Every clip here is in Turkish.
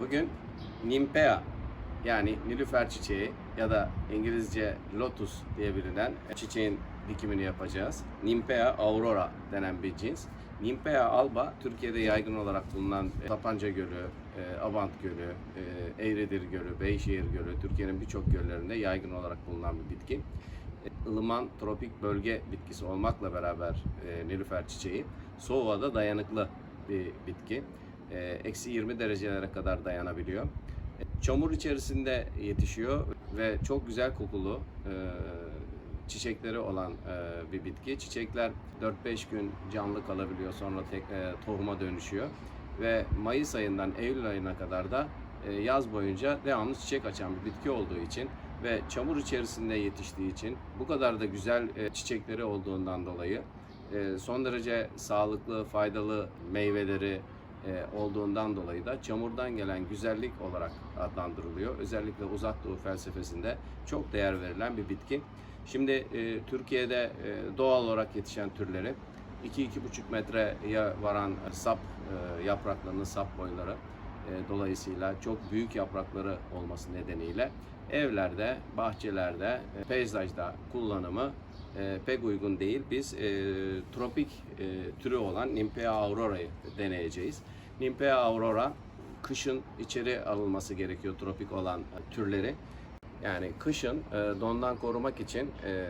Bugün Nimpea yani Nilüfer çiçeği ya da İngilizce lotus diye bilinen çiçeğin dikimini yapacağız. Nimpea aurora denen bir cins. Nimpea alba Türkiye'de yaygın olarak bulunan e, Sapanca Gölü, e, Abant Gölü, e, Eğridir Gölü, Beyşehir Gölü, Türkiye'nin birçok göllerinde yaygın olarak bulunan bir bitki. Ilıman tropik bölge bitkisi olmakla beraber Nilüfer çiçeği soğuğa da dayanıklı bir bitki. E, Eksi 20 derecelere kadar dayanabiliyor. E, Çamur içerisinde yetişiyor ve çok güzel kokulu e, çiçekleri olan bir bitki. Çiçekler 4-5 gün canlı kalabiliyor sonra tek, tohuma dönüşüyor. Ve Mayıs ayından Eylül ayına kadar da yaz boyunca devamlı çiçek açan bir bitki olduğu için ve çamur içerisinde yetiştiği için bu kadar da güzel çiçekleri olduğundan dolayı son derece sağlıklı, faydalı meyveleri olduğundan dolayı da çamurdan gelen güzellik olarak adlandırılıyor. Özellikle uzak doğu felsefesinde çok değer verilen bir bitki. Şimdi e, Türkiye'de e, doğal olarak yetişen türleri 2-2,5 metreye varan sap e, yapraklarının sap boyları e, dolayısıyla çok büyük yaprakları olması nedeniyle evlerde, bahçelerde, e, peyzajda kullanımı e, pek uygun değil. Biz e, tropik e, türü olan Nimpea aurora'yı deneyeceğiz. Nimpea aurora kışın içeri alınması gerekiyor tropik olan türleri. Yani kışın e, dondan korumak için e,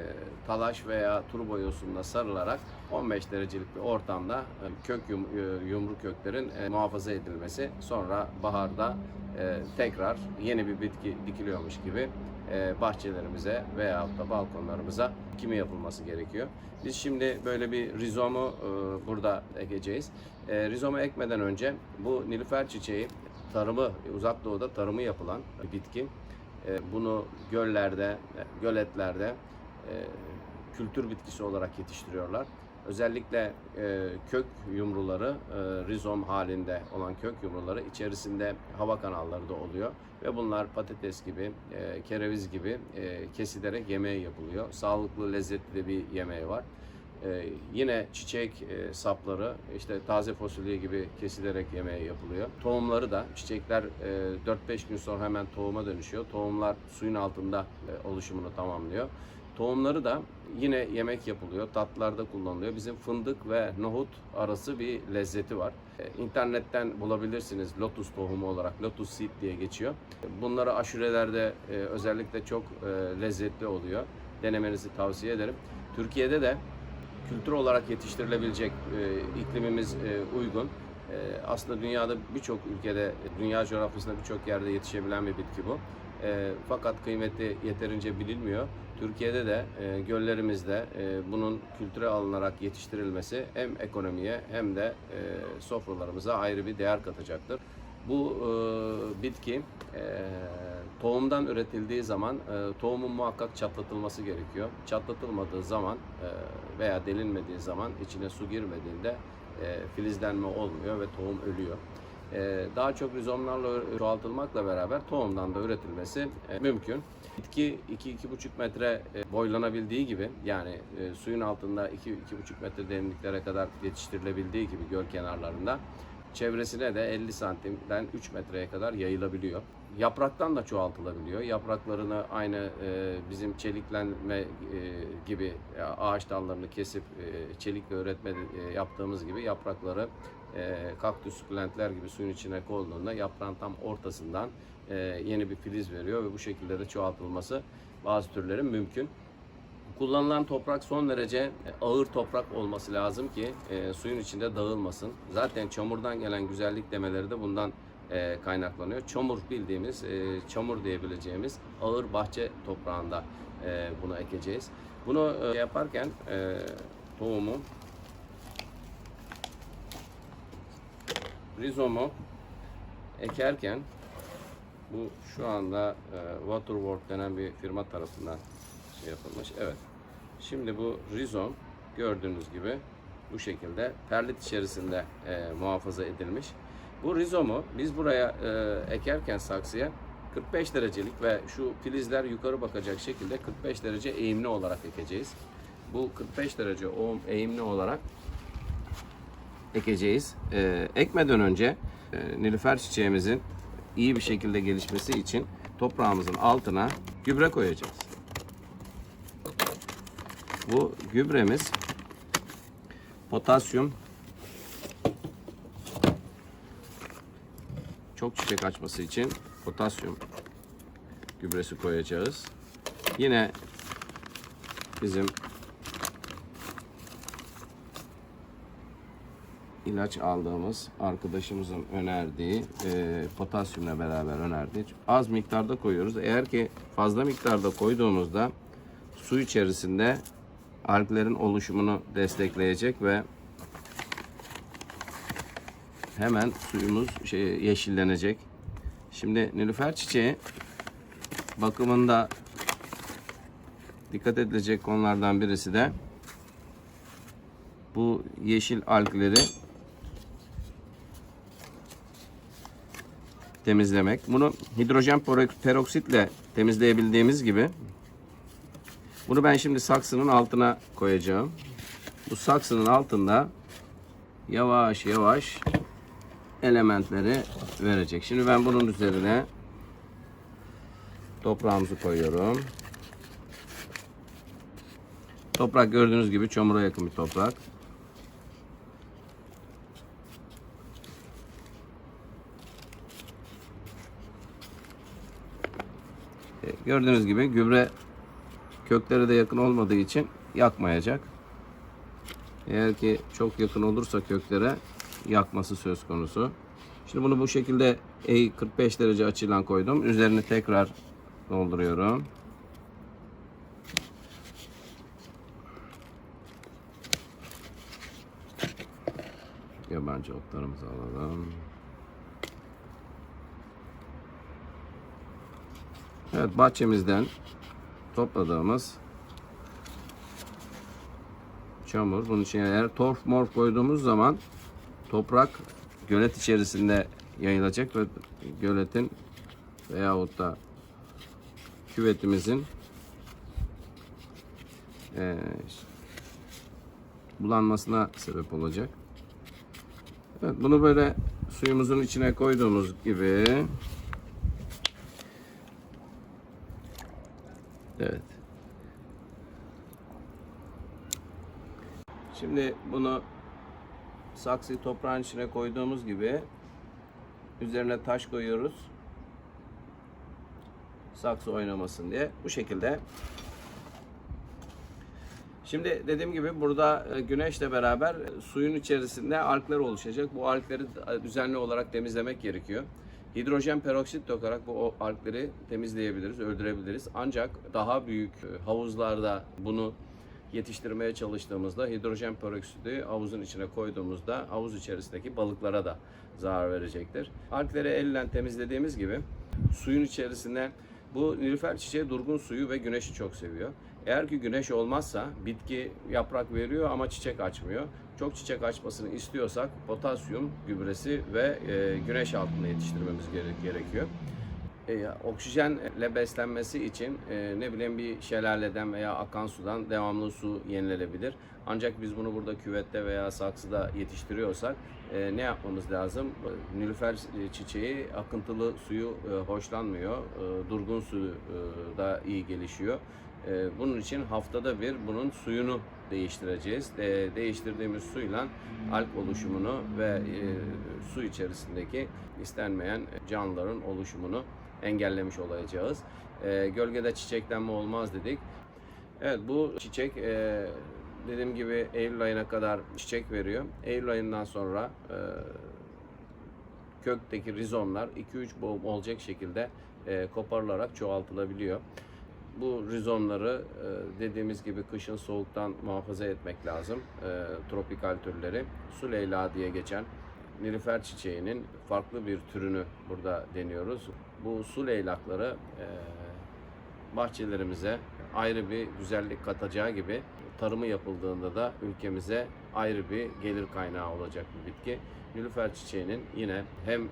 talaş veya turbo yosunla sarılarak 15 derecelik bir ortamda e, kök yum, e, yumru köklerin e, muhafaza edilmesi sonra baharda e, tekrar yeni bir bitki dikiliyormuş gibi bahçelerimize veya da balkonlarımıza kimi yapılması gerekiyor. Biz şimdi böyle bir rizomu e, burada ekeceğiz. E, rizomu ekmeden önce bu nilüfer çiçeği tarımı uzak doğuda tarımı yapılan bir bitki. E, bunu göllerde, e, göletlerde e, kültür bitkisi olarak yetiştiriyorlar. Özellikle e, kök yumruları, e, rizom halinde olan kök yumruları içerisinde hava kanalları da oluyor. Ve bunlar patates gibi, e, kereviz gibi e, kesilerek yemeği yapılıyor. Sağlıklı, lezzetli de bir yemeği var. E, yine çiçek e, sapları, işte taze fasulye gibi kesilerek yemeği yapılıyor. Tohumları da çiçekler e, 4-5 gün sonra hemen tohuma dönüşüyor. Tohumlar suyun altında e, oluşumunu tamamlıyor. Tohumları da yine yemek yapılıyor, tatlılarda kullanılıyor. Bizim fındık ve nohut arası bir lezzeti var. E, İnternetten bulabilirsiniz lotus tohumu olarak, lotus seed diye geçiyor. Bunları aşurelerde e, özellikle çok e, lezzetli oluyor. Denemenizi tavsiye ederim. Türkiye'de de kültür olarak yetiştirilebilecek iklimimiz uygun. Aslında dünyada birçok ülkede, dünya coğrafyasında birçok yerde yetişebilen bir bitki bu. Fakat kıymeti yeterince bilinmiyor. Türkiye'de de e, göllerimizde e, bunun kültüre alınarak yetiştirilmesi hem ekonomiye hem de e, sofralarımıza ayrı bir değer katacaktır. Bu e, bitki e, tohumdan üretildiği zaman e, tohumun muhakkak çatlatılması gerekiyor. Çatlatılmadığı zaman e, veya delinmediği zaman içine su girmediğinde e, filizlenme olmuyor ve tohum ölüyor. E, daha çok rizomlarla çoğaltılmakla beraber tohumdan da üretilmesi e, mümkün. Bitki 2-2,5 metre e, boylanabildiği gibi yani e, suyun altında 2-2,5 metre derinliklere kadar yetiştirilebildiği gibi göl kenarlarında çevresine de 50 santimden 3 metreye kadar yayılabiliyor. Yapraktan da çoğaltılabiliyor. Yapraklarını aynı bizim çeliklenme gibi ağaç dallarını kesip e, çelikle üretme yaptığımız gibi yaprakları e, kaktüs sukulentler gibi suyun içine konduğunda yaprağın tam ortasından e, yeni bir filiz veriyor ve bu şekilde de çoğaltılması bazı türlerin mümkün. Kullanılan toprak son derece e, ağır toprak olması lazım ki e, suyun içinde dağılmasın. Zaten çamurdan gelen güzellik demeleri de bundan e, kaynaklanıyor. Çamur bildiğimiz, e, çamur diyebileceğimiz ağır bahçe toprağında e, bunu ekeceğiz. Bunu e, yaparken e, tohumu, rizomu ekerken bu şu anda e, Waterworld denen bir firma tarafından şey yapılmış. Evet. Şimdi bu rizom gördüğünüz gibi bu şekilde perlit içerisinde e, muhafaza edilmiş. Bu rizomu biz buraya e, ekerken saksıya 45 derecelik ve şu filizler yukarı bakacak şekilde 45 derece eğimli olarak ekeceğiz. Bu 45 derece eğimli olarak ekeceğiz. E, ekmeden önce e, nilüfer çiçeğimizin iyi bir şekilde gelişmesi için toprağımızın altına gübre koyacağız. Bu gübremiz potasyum çok çiçek açması için potasyum gübresi koyacağız. Yine bizim ilaç aldığımız arkadaşımızın önerdiği e, potasyumla beraber önerdiği az miktarda koyuyoruz. Eğer ki fazla miktarda koyduğumuzda su içerisinde alglerin oluşumunu destekleyecek ve hemen suyumuz şey yeşillenecek. Şimdi nilüfer çiçeği bakımında dikkat edilecek konulardan birisi de bu yeşil algleri temizlemek. Bunu hidrojen perok- peroksitle temizleyebildiğimiz gibi bunu ben şimdi saksının altına koyacağım. Bu saksının altında yavaş yavaş elementleri verecek. Şimdi ben bunun üzerine toprağımızı koyuyorum. Toprak gördüğünüz gibi çamura yakın bir toprak. Gördüğünüz gibi gübre köklere de yakın olmadığı için yakmayacak. Eğer ki çok yakın olursa köklere yakması söz konusu. Şimdi bunu bu şekilde E 45 derece açıyla koydum. Üzerini tekrar dolduruyorum. Yabancı otlarımızı alalım. Evet bahçemizden topladığımız çamur. Bunun içine eğer torf morf koyduğumuz zaman toprak gölet içerisinde yayılacak ve göletin veyahut da küvetimizin eee, bulanmasına sebep olacak. Evet, bunu böyle suyumuzun içine koyduğumuz gibi Evet. Şimdi bunu saksı toprağın içine koyduğumuz gibi üzerine taş koyuyoruz. Saksı oynamasın diye. Bu şekilde. Şimdi dediğim gibi burada e, güneşle beraber suyun içerisinde algler oluşacak. Bu algleri e, düzenli olarak temizlemek gerekiyor. Hidrojen peroksit dökerek bu algleri temizleyebiliriz, öldürebiliriz. Ancak daha büyük e, havuzlarda bunu yetiştirmeye çalıştığımızda hidrojen peroksidi havuzun içine koyduğumuzda havuz içerisindeki balıklara da zarar verecektir. Algleri elle temizlediğimiz gibi suyun içerisinde bu nilüfer çiçeği durgun suyu ve güneşi çok seviyor. Eğer ki güneş olmazsa bitki yaprak veriyor ama çiçek açmıyor. Çok çiçek açmasını istiyorsak potasyum gübresi ve e, güneş altında yetiştirmemiz gere- gerekiyor. E, oksijenle beslenmesi için e, ne bileyim bir şelaleden veya akan sudan devamlı su yenilenebilir. Ancak biz bunu burada küvette veya saksıda yetiştiriyorsak e, ne yapmamız lazım? E, Nilüfer çiçeği akıntılı suyu e, hoşlanmıyor. E, durgun su e, da iyi gelişiyor. E, bunun için haftada bir bunun suyunu değiştireceğiz. E, değiştirdiğimiz suyla alg oluşumunu ve e, su içerisindeki istenmeyen canlıların oluşumunu engellemiş olacağız. E, gölgede çiçeklenme olmaz dedik. Evet bu çiçek e, dediğim gibi Eylül ayına kadar çiçek veriyor. Eylül ayından sonra e, kökteki rizomlar 2-3 boğum olacak şekilde e, koparılarak çoğaltılabiliyor. Bu rizomları e, dediğimiz gibi kışın soğuktan muhafaza etmek lazım. E, tropikal türleri. Su diye geçen nilüfer çiçeğinin farklı bir türünü burada deniyoruz. Bu su leylakları e, bahçelerimize ayrı bir güzellik katacağı gibi tarımı yapıldığında da ülkemize ayrı bir gelir kaynağı olacak bir bitki. Nilüfer çiçeğinin yine hem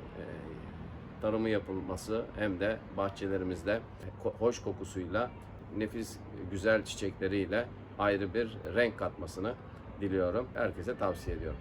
tarımı yapılması hem de bahçelerimizde hoş kokusuyla nefis güzel çiçekleriyle ayrı bir renk katmasını diliyorum. Herkese tavsiye ediyorum.